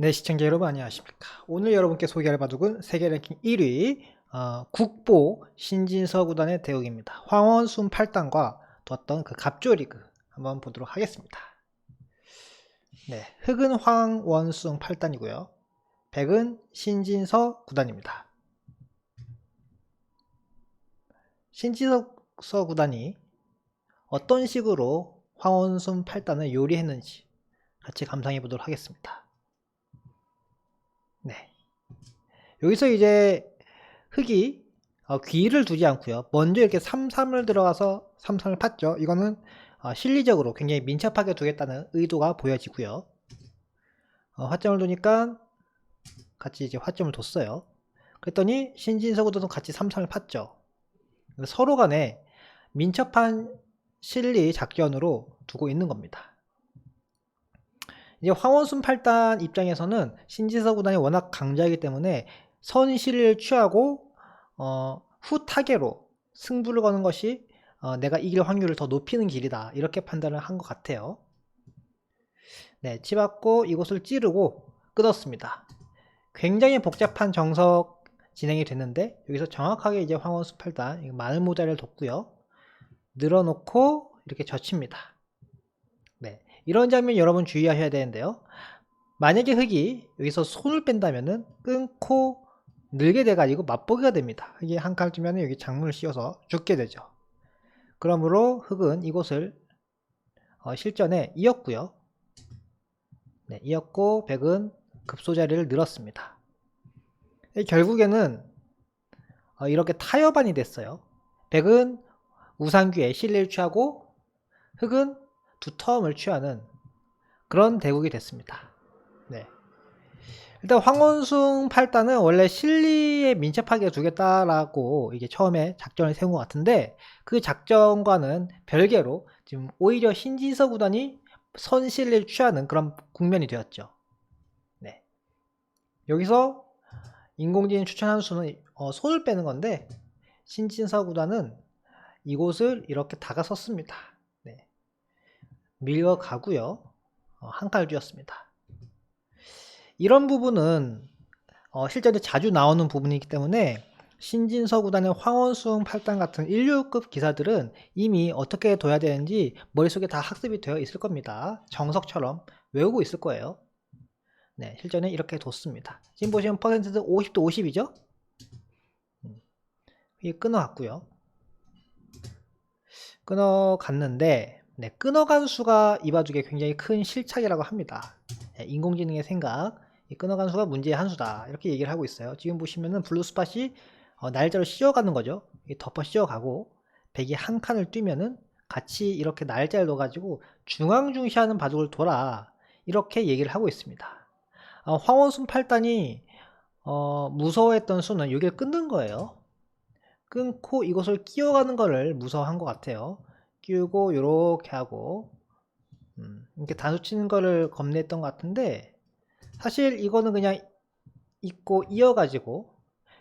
네, 시청자 여러분 안녕하십니까. 오늘 여러분께 소개할 바둑은 세계 랭킹 1위 어, 국보 신진서 구단의 대국입니다. 황원순 8단과 뒀던 그 갑조 리그 한번 보도록 하겠습니다. 네, 흑은 황원순 8단이고요. 백은 신진서 구단입니다. 신진서 구단이 어떤 식으로 황원순 8단을 요리했는지 같이 감상해 보도록 하겠습니다. 네. 여기서 이제 흑이 어, 귀를 두지 않고요. 먼저 이렇게 3-3을 들어가서 3-3을 팠죠. 이거는 어, 실리적으로 굉장히 민첩하게 두겠다는 의도가 보여지고요. 어, 화점을 두니까 같이 이제 화점을 뒀어요. 그랬더니 신진서구도 같이 3-3을 팠죠. 서로 간에 민첩한 실리 작전으로 두고 있는 겁니다. 이제 황원순 8단 입장에서는 신지서 구단이 워낙 강자이기 때문에 선실을 취하고 어, 후 타계로 승부를 거는 것이 어, 내가 이길 확률을 더 높이는 길이다 이렇게 판단을 한 것 같아요. 네, 치받고 이곳을 찌르고 끊었습니다. 굉장히 복잡한 정석 진행이 됐는데 여기서 정확하게 이제 황원순 8단 마늘 모자를 뒀고요. 늘어놓고 이렇게 젖힙니다. 네, 이런 장면 여러분 주의하셔야 되는데요. 만약에 흙이 여기서 손을 뺀다면은 끊고 늘게 돼가지고 맛보기가 됩니다. 흙이 한칸 뜨면 여기 작물을 씌워서 죽게 되죠. 그러므로 흙은 이곳을 어, 실전에 이었고요. 네, 이었고 백은 급소자리를 늘었습니다. 결국에는 어, 이렇게 타협안이 됐어요. 백은 우상규에 실리를 취하고 흙은 두텀을 취하는 그런 대국이 됐습니다. 네. 일단 황원숭 8단은 원래 실리에 민첩하게 두겠다라고 이게 처음에 작전을 세운 것 같은데 그 작전과는 별개로 지금 오히려 신진서 구단이 선실을 취하는 그런 국면이 되었죠. 네. 여기서 인공지능 추천한 수는 어, 손을 빼는 건데 신진서 구단은 이곳을 이렇게 다가섰습니다. 네. 밀어 가고요. 어, 한칼 쥐었습니다. 이런 부분은 어, 실전에 자주 나오는 부분이기 때문에 신진서 구단의 황원숭 8단 같은 16급 기사들은 이미 어떻게 둬야 되는지 머릿속에 다 학습이 되어 있을 겁니다. 정석처럼 외우고 있을 거예요. 네, 실전에 이렇게 뒀습니다. 지금 보시면 퍼센트도 50도 50이죠? 이게 끊어갔고요. 끊어갔는데 네, 끊어간 수가 이 바둑에 굉장히 큰 실착이라고 합니다. 네, 인공지능의 생각, 이 끊어간 수가 문제의 한 수다 이렇게 얘기를 하고 있어요. 지금 보시면은 블루 스팟이 어, 날짜로 씌워가는 거죠. 덮어 씌워가고 백이 한 칸을 뛰면은 같이 이렇게 날짜를 넣어가지고 중앙중시하는 바둑을 돌아 이렇게 얘기를 하고 있습니다. 어, 황원순 8단이 어, 무서워했던 수는 여기를 끊는 거예요. 끊고 이것을 끼워가는 거를 무서워한 것 같아요. 끼우고 이렇게 하고 음, 이렇게 단수 치는 거를 겁냈던 것 같은데 사실 이거는 그냥 있고 이어가지고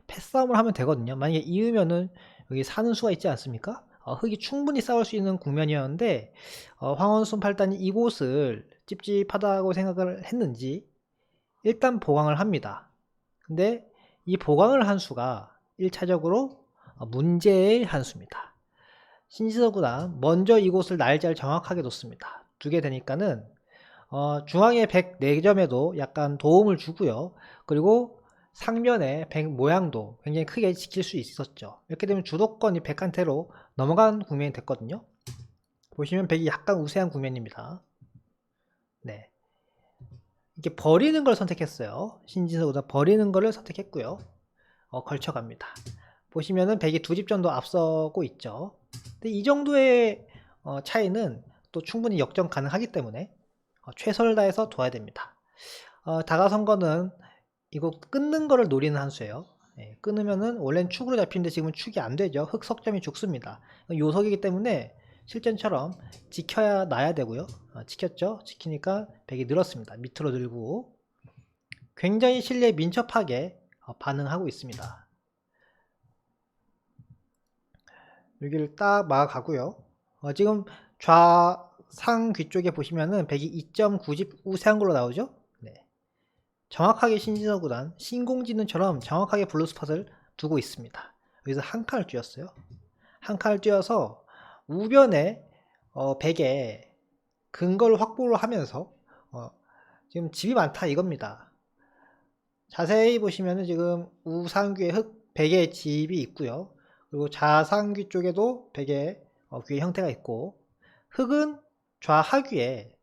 패싸움을 하면 되거든요. 만약에 이으면은 여기 사는 수가 있지 않습니까? 어, 흙이 충분히 싸울 수 있는 국면이었는데 어, 황원순 팔단이 이곳을 찝찝하다고 생각을 했는지 일단 보강을 합니다. 근데 이 보강을 한 수가 1차적으로 어, 문제의 한 수입니다. 신지서구나 먼저 이곳을 날짜를 정확하게 뒀습니다. 두게 되니까는 어, 중앙의 104점에도 약간 도움을 주고요. 그리고 상면의 100 모양도 굉장히 크게 지킬 수 있었죠. 이렇게 되면 주도권이 100한테로 넘어간 국면이 됐거든요. 보시면 100이 약간 우세한 국면입니다. 네. 이렇게 버리는 걸 선택했어요. 신진서보다 버리는 거를 선택했고요. 어, 걸쳐갑니다. 보시면은 100이 두 집 정도 앞서고 있죠. 근데 이 정도의 어, 차이는 또 충분히 역전 가능하기 때문에 어, 최선을 다해서 둬야 됩니다. 어, 다가선 거는 이거 끊는 거를 노리는 한 수예요. 예, 끊으면은 원래는 축으로 잡히는데 지금은 축이 안 되죠. 흑석점이 죽습니다. 요석이기 때문에 실전처럼 지켜야 놔야 되고요. 어, 지켰죠? 지키니까 100이 늘었습니다. 밑으로 들고 굉장히 실내에 민첩하게 어, 반응하고 있습니다. 여기를 딱 막아가고요. 어, 지금 좌 상귀 쪽에 보시면은 102.9집 우세한 걸로 나오죠? 네. 정확하게 신진서 구단 신공지능처럼 정확하게 블루 스팟을 두고 있습니다. 여기서 한 칸을 띄었어요. 한 칸을 띄어서 우변에 어, 베개 근거를 확보를 하면서 어, 지금 집이 많다 이겁니다. 자세히 보시면은 지금 우상귀의 흙 베개 집이 있고요. 그리고 좌상귀 쪽에도 베개 어, 귀의 형태가 있고 흙은 좌하귀에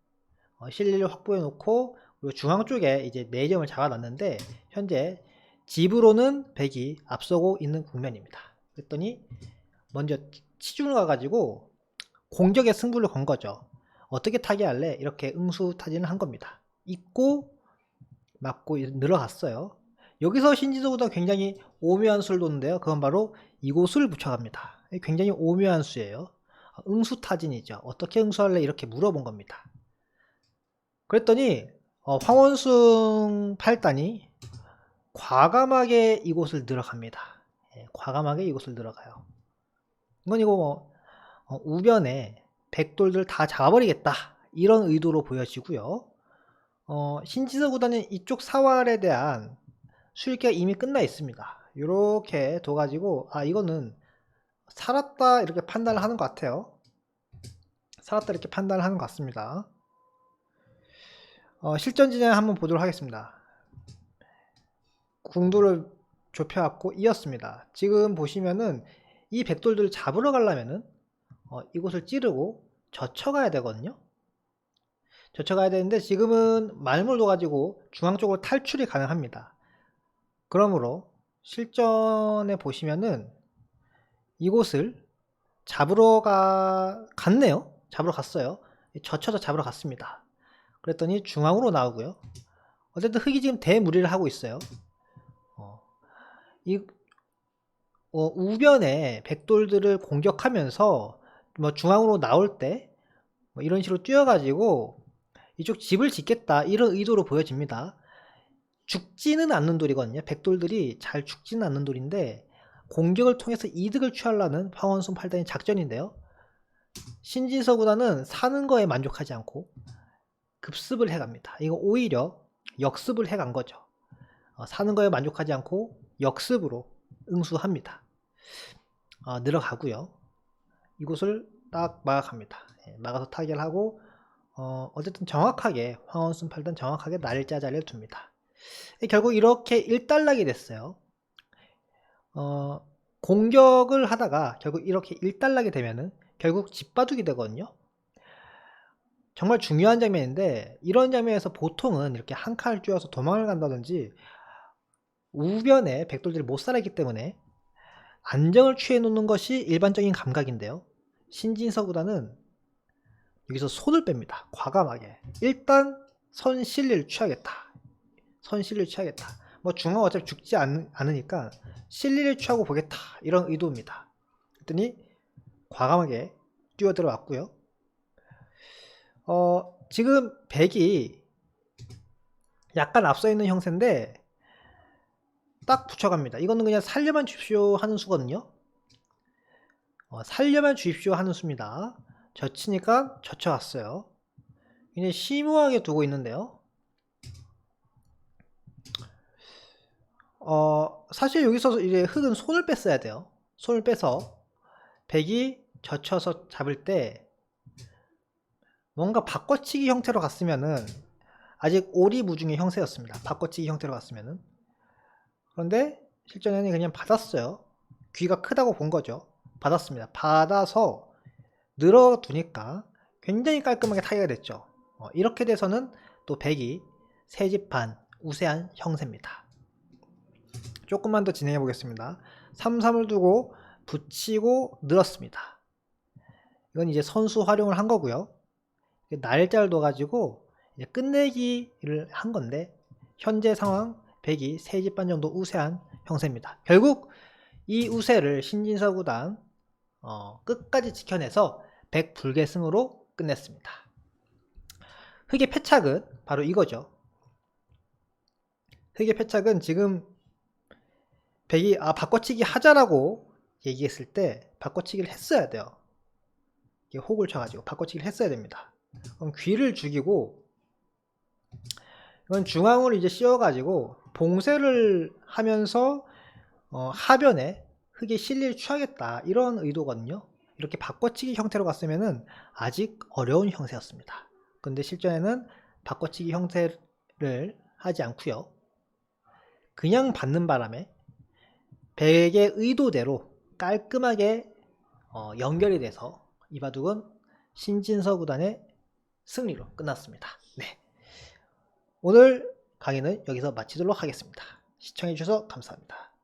어, 실리를 확보해 놓고 중앙 쪽에 이제 4점을 잡아놨는데 현재 집으로는 백이 앞서고 있는 국면입니다. 그랬더니 먼저 치중을 가가지고 공격의 승부를 건 거죠. 어떻게 타개할래? 이렇게 응수 타진을 한 겁니다. 있고 맞고 늘어갔어요. 여기서 신지도보다 굉장히 오묘한 수를 뒀는데요. 그건 바로 이곳을 붙여갑니다. 굉장히 오묘한 수예요. 응수 타진이죠. 어떻게 응수할래? 이렇게 물어본 겁니다. 그랬더니 어, 황원숭 8단이 과감하게 이곳을 들어갑니다. 예, 과감하게 이곳을 들어가요. 이건 이거 뭐 어, 우변에 백돌들 다 잡아버리겠다 이런 의도로 보여지고요. 어, 신지서 구단은 이쪽 사활에 대한 수익계가 이미 끝나 있습니다. 이렇게 둬가지고 아 이거는 살았다 이렇게 판단을 하는 것 같아요. 살았다 이렇게 판단을 하는 것 같습니다. 어, 실전 진행 한번 보도록 하겠습니다. 궁도를 좁혀갖고 이었습니다. 지금 보시면은 이 백돌들을 잡으러 가려면은 어, 이곳을 찌르고 젖혀가야 되거든요. 젖혀가야 되는데 지금은 말물도 가지고 중앙 쪽으로 탈출이 가능합니다. 그러므로 실전에 보시면은 이곳을 잡으러 가 갔네요. 잡으러 갔어요. 젖혀서 잡으러 갔습니다. 그랬더니 중앙으로 나오고요. 어쨌든 흙이 지금 대무리를 하고 있어요. 어, 이 어, 우변에 백돌들을 공격하면서 뭐 중앙으로 나올 때 뭐 이런 식으로 뛰어가지고 이쪽 집을 짓겠다 이런 의도로 보여집니다. 죽지는 않는 돌이거든요. 백돌들이 잘 죽지는 않는 돌인데 공격을 통해서 이득을 취하려는 황원순 팔단의 작전인데요. 신진서구단은 사는 거에 만족하지 않고 급습을 해갑니다. 이거 오히려 역습을 해간 거죠. 어, 사는 거에 만족하지 않고 역습으로 응수합니다. 어, 늘어가고요. 이곳을 딱 막아갑니다. 예, 막아서 타결하고 어, 어쨌든 정확하게 황원순 팔단 정확하게 날짜 자리를 둡니다. 예, 결국 이렇게 일단락이 됐어요. 어, 공격을 하다가 결국 이렇게 일단락이 되면은 결국 집바둑이 되거든요. 정말 중요한 장면인데 이런 장면에서 보통은 이렇게 한 칸을 뛰어서 도망을 간다든지 우변에 백돌들이 못 살았기 때문에 안정을 취해 놓는 것이 일반적인 감각인데요. 신진서보다는 여기서 손을 뺍니다. 과감하게. 일단 선 실리를 취하겠다. 선 실리를 취하겠다. 뭐 중앙 어차피 죽지 않, 않으니까 실리를 취하고 보겠다. 이런 의도입니다. 그랬더니 과감하게 뛰어들어 왔고요. 어, 지금 백이 약간 앞서 있는 형세인데 딱 붙여갑니다. 이거는 그냥 살려만 주십시오 하는 수거든요. 어, 살려만 주십시오 하는 수입니다. 젖히니까 젖혀왔어요. 그냥 심오하게 두고 있는데요. 어, 사실 여기서 이제 흙은 손을 뺐어야 돼요. 손을 빼서 백이 젖혀서 잡을 때 뭔가 바꿔치기 형태로 갔으면은 아직 오리무중의 형세였습니다. 바꿔치기 형태로 갔으면은 그런데 실전에는 그냥 받았어요. 귀가 크다고 본 거죠. 받았습니다. 받아서 늘어두니까 굉장히 깔끔하게 타개가 됐죠. 어, 이렇게 돼서는 또 백이 세집판 우세한 형세입니다. 조금만 더 진행해 보겠습니다. 3, 3을 두고 붙이고 늘었습니다. 이건 이제 선수 활용을 한 거고요. 날짜를 둬가지고 끝내기를 한 건데 현재 상황 100이 3집 반 정도 우세한 형세입니다. 결국 이 우세를 신진서 구단 어, 끝까지 지켜내서 100 불계승으로 끝냈습니다. 흑의 패착은 바로 이거죠. 흑의 패착은 지금 100이 아 바꿔치기 하자라고 얘기했을 때 바꿔치기를 했어야 돼요. 이게 혹을 쳐가지고 바꿔치기를 했어야 됩니다. 그럼 귀를 죽이고 이건 중앙으로 이제 씌워가지고 봉쇄를 하면서 어, 하변에 흙의 실리를 취하겠다 이런 의도거든요. 이렇게 바꿔치기 형태로 갔으면은 아직 어려운 형태였습니다. 근데 실전에는 바꿔치기 형태를 하지 않고요. 그냥 받는 바람에 백의 의도대로 깔끔하게 어, 연결이 돼서 이 바둑은 신진서 구단의 승리로 끝났습니다. 네. 오늘 강의는 여기서 마치도록 하겠습니다. 시청해주셔서 감사합니다.